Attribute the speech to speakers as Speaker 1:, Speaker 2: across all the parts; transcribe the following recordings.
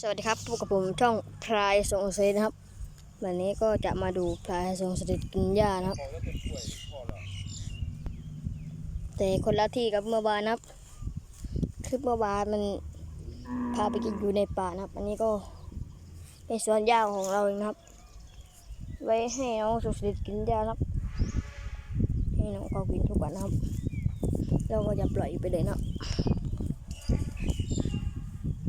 Speaker 1: สวัสดีครับพบกับผมช่องพลายทรงสถิตนะครับ วันนี้ก็จะมาดูพลายทรงสถิตกินหญ้านะครับ แต่คนละที่กับเมื่อวานนะครับคือเมื่อวานมันพาไปกินอยู่ในป่านะครับ อันนี้ก็เป็นสวนหญ้าของเราเองนะครับ ไว้ให้น้องสุสถิตกินหญ้านะครับ ให้น้องเขากินทุกวันนะครับ เราก็จะปล่อยไปเลยนะครับ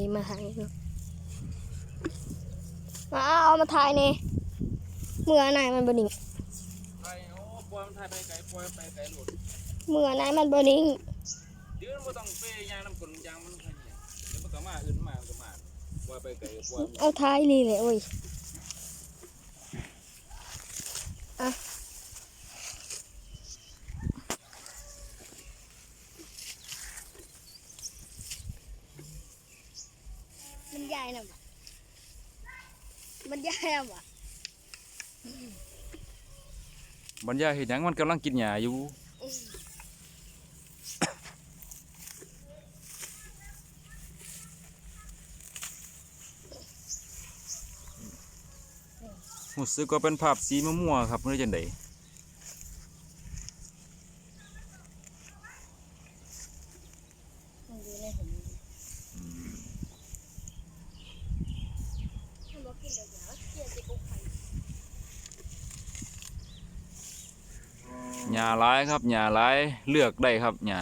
Speaker 1: นหน้ามาเลยหันแต่ก้นให้เลยกินยาเยอะเลยไม่สนใจเราแล้วครับนี่มาถ่ายเนาะมาเอามาถ่ายนี่เมื่อไหนมันบนิ่ง
Speaker 2: ไอ้โอ้ปล่อยมันถ่ายไปไกลปล่อยไปไกลหลุด
Speaker 1: เมื่อไหนมันบนิ่ง
Speaker 2: เดี๋ยวมันบ่ต้องไปยางน้ำกลยางมันแค่นี้เดี๋ยวมันก็มาอื่นมามันก็มาปล่อยไปไกลปล่อย
Speaker 1: เอาถ่ายนี่เลยโอ้ยอะมันใหญ่นะวะ มันใหญ่นะวะ
Speaker 2: บรรยายเห็นยังมันกำลังกินหญ้าอยู่ รู้สึกว่าเป็นภาพสีมั่วๆครับเมื่อจังได
Speaker 1: มันอยู่ในผมมันบอกกินเดี๋ยวเดี๋ยวเดี๋ยวจะกุกไข่
Speaker 2: หญ้าหลายครับหญ้าหลายเลือกได้ครับหญ้า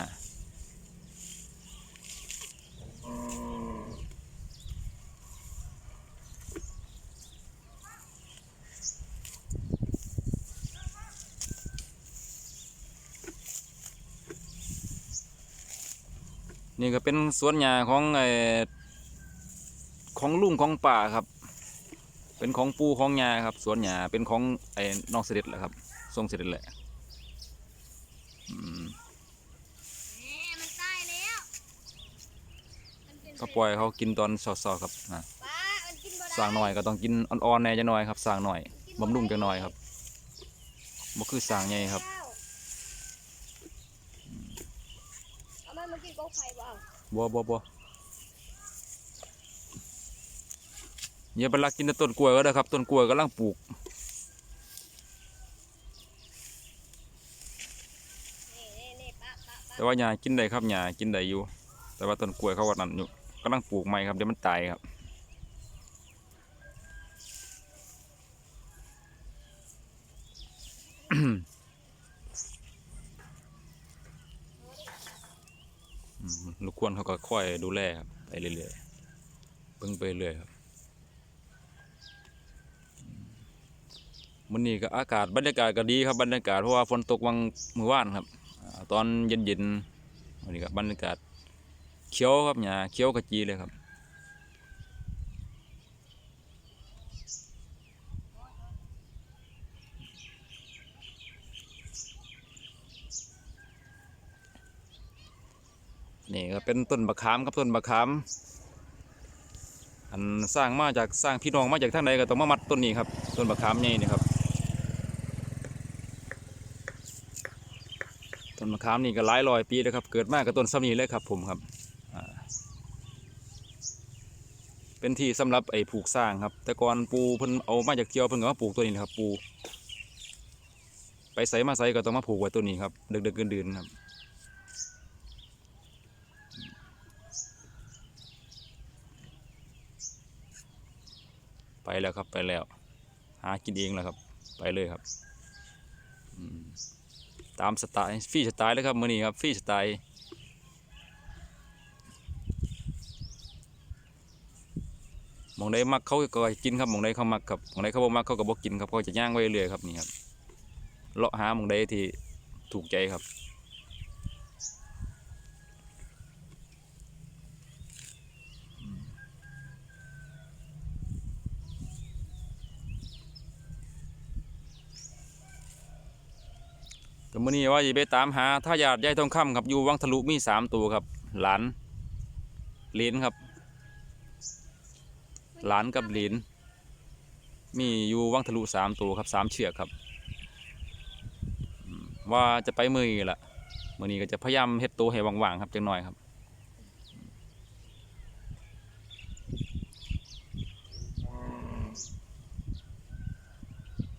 Speaker 2: นี่ก็เป็นสวนหญ้าของไอ้ของลุงของป่าครับ เป็นของปูของยาครับ สวนหญ้าเป็นของไอ้นอกเสด็จแหละครับทรงเสด็จแหละอืม
Speaker 1: แหมมันตายแล้วมันเป็น
Speaker 2: ก็ปล่อยเขากินตอนสอดๆครับนะ
Speaker 1: ป้ามันกินบ่ได้
Speaker 2: สร้างหน่อยก็ต้องกินอ่อนๆแหน่จะหน่อยครับสร้างหน่อยบำรุงจังหน่อยครับบ่คือสร้างใหญ่ครับ
Speaker 1: เอามันมากินกุกไข่บ่เอา
Speaker 2: บัวบัวบัวอย่าไปลักกินแต่ต้นกล้วยก็ได้ครับต้นกล้วยกำลังปลูก
Speaker 1: นี่นี่นี่ป้าป้าป้า
Speaker 2: แต่ว่าหญ้ากินได้ครับหญ้ากินได้อยู่ แต่ว่าต้นกล้วยเขาว่านั่นอยู่ กำลังปลูกใหม่ครับเดี๋ยวมันตายครับลูกควรเขาก็ค่อยดูแลครับไปเรื่อยๆเบิ่งไปเรื่อยครับอืมมื้อนี้ก็อากาศบรรยากาศก็ดีครับบรรยากาศเพราะว่าฝนตกวังมือว่านครับ ตอนเย็นๆวันนี้ก็บรรยากาศ เขียวครับหญ้าเขียวขจีเลยครับ นี่ก็เป็นต้นบะขามครับต้นบะขามอันสร้างมาจากสร้างพี่น้องมาจากทางใดก็ต้องมามัดต้นนี้ครับต้นบะขามใหญ่นี่ครับต้นมะขามนี่ก็หลายร้อยปีแล้วครับ เกิดมากับต้นซ้ำนี้เลยครับผมครับอ่า เป็นที่สำหรับไอ้ผูกสร้างครับ แต่ก่อนปูเพิ่นเอามาจากเที่ยวเพิ่นก็มาปลูกตัวนี้นะครับ ปู ไปใส่มาใส่ก็ต้องมาผูกไว้ตัวนี้ครับเดึกๆดื่นๆครับไปแล้วครับไปแล้ว หากินเองแล้วครับ ไปเลยครับตามสไตล์ฟรีสไตล์เลยครับมือนี้ครับฟรีสไตล์ มองได้มักเขาก็กินครับมองได้เขามักครับมองได้เขาบ่มักเขาก็บอกินครับเขาจะย่างไว้เรื่อยครับนี่ครับเลาะหามองได้ที่ถูกใจครับก็มื่อนี้ว่าจะไปตามหาทายาทยายทองคำครับอยู่วังทะลุมีสามตัวครับ หลานเลนครับ หลานกับหลนมีอยู่วังทะลุสามตัวครับสามเชือกครับ ว่าจะไปมือละมือนี้ก็จะพยายามเฮ็ดตัวให้ว่างๆครับจังหน่อยครับ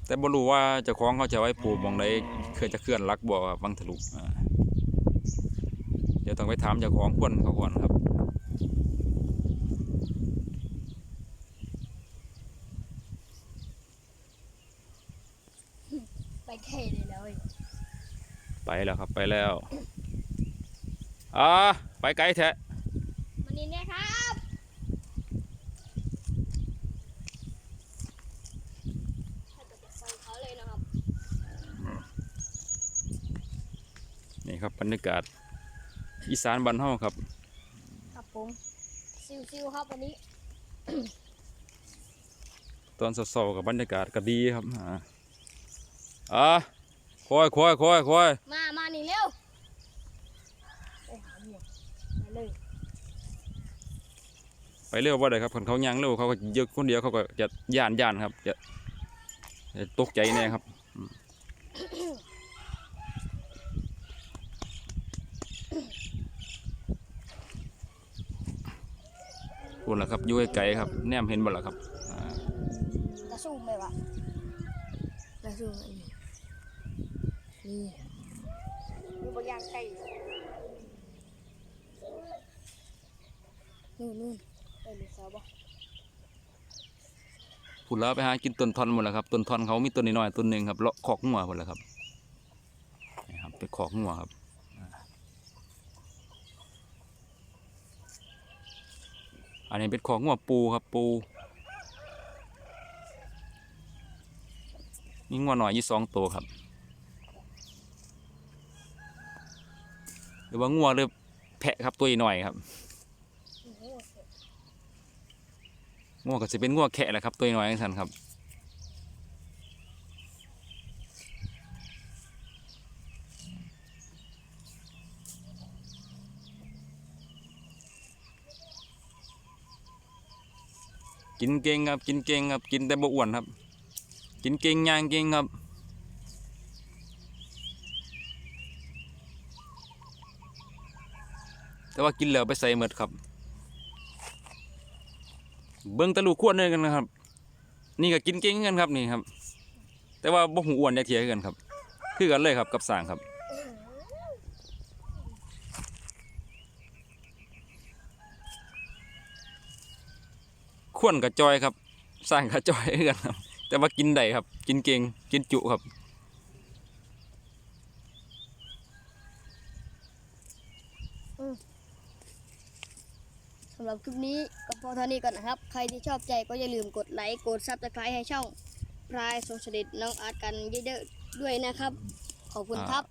Speaker 2: แต่บ่รู้ว่าเจ้าของเขาจะไว้ปลูกมองใดเคยจะเคลื่อนรักบ่ครับวังทะลุเดี๋ยวต้องไปถามเจ้าของคนเขาก่อนครับ
Speaker 1: ไปแค่เลยแล้วเว้ย
Speaker 2: ไป แล้วครับไปแล้วอ่าไปไกลแท้
Speaker 1: วันนี้เนี่ยครับถ้าจะไปฟังเขาเลยนะครับ
Speaker 2: นี่ครับบรรยากาศอีสานบ้านเฮาครับ
Speaker 1: ครับผมซิวๆครับวันนี้
Speaker 2: ตอนเช้าๆกับบรรยากาศก็ดีครับอ่าอ่า คอยคอยคอยคอย
Speaker 1: มามานี่เร็วไปหาหมวกมาเลย
Speaker 2: ไปเร็วบ่ได้ครับคนเขายังเร็วเขาก็เยอะคนเดียวเขาก็จะย่านย่านครับ จะจะตกใจแน่ครับอืมพูดแล้วครับอยู่ไกลๆครับ แนมเห็นบ่ล่ะครับอ่า
Speaker 1: จะสู้ไหมวะจะสู้อันนี้ นี่ดูบางอย่างใกล้นู่นนู่นเอ้ยลูกสาวบ่
Speaker 2: พูดแล้วไปหากินต้นทอนหมดแล้วครับต้นทอนเขามีต้นน้อยๆต้นหนึ่งครับเลาะขอกงัวหมดแล้วครับนี่ครับไปขอกงัวครับอ่าอันนี้เป็นขอกงัวปูครับปูมีงัวหน่อยยี่สองตัวครับ หรือว่างัวหรือแพะครับตัวหน่อยครับงัวก็จะเป็นงัวแคะแหละครับตัวน้อยทั้งนั้นครับกินเก่งครับ กินเก่งครับ กินแต่บ่อ้วนครับ กินเก่งย่างเก่งครับ แต่ว่ากินแล้วไปใส่หมดครับ เบิ้งตะลูกขวดเลยกันนะครับ นี่ก็กินเก่งกันครับนี่ครับ แต่ว่าบ่หูอ้วนอยากเทียกันครับ คือกันเลยครับกับสางครับขวนกับจอยครับ สร้างกับจอยกันครับ แต่ว่ากินได้ครับ กินเก่งกินจุครับ
Speaker 1: สำหรับคลิปนี้ก็พอเท่านี้ก่อนนะครับ ใครที่ชอบใจก็อย่าลืมกดไลค์กดซับสไครต์ให้ช่องพรายโซเชียลิตน้องอาร์ตกันเยอะๆด้วยนะครับ ขอบคุณครับ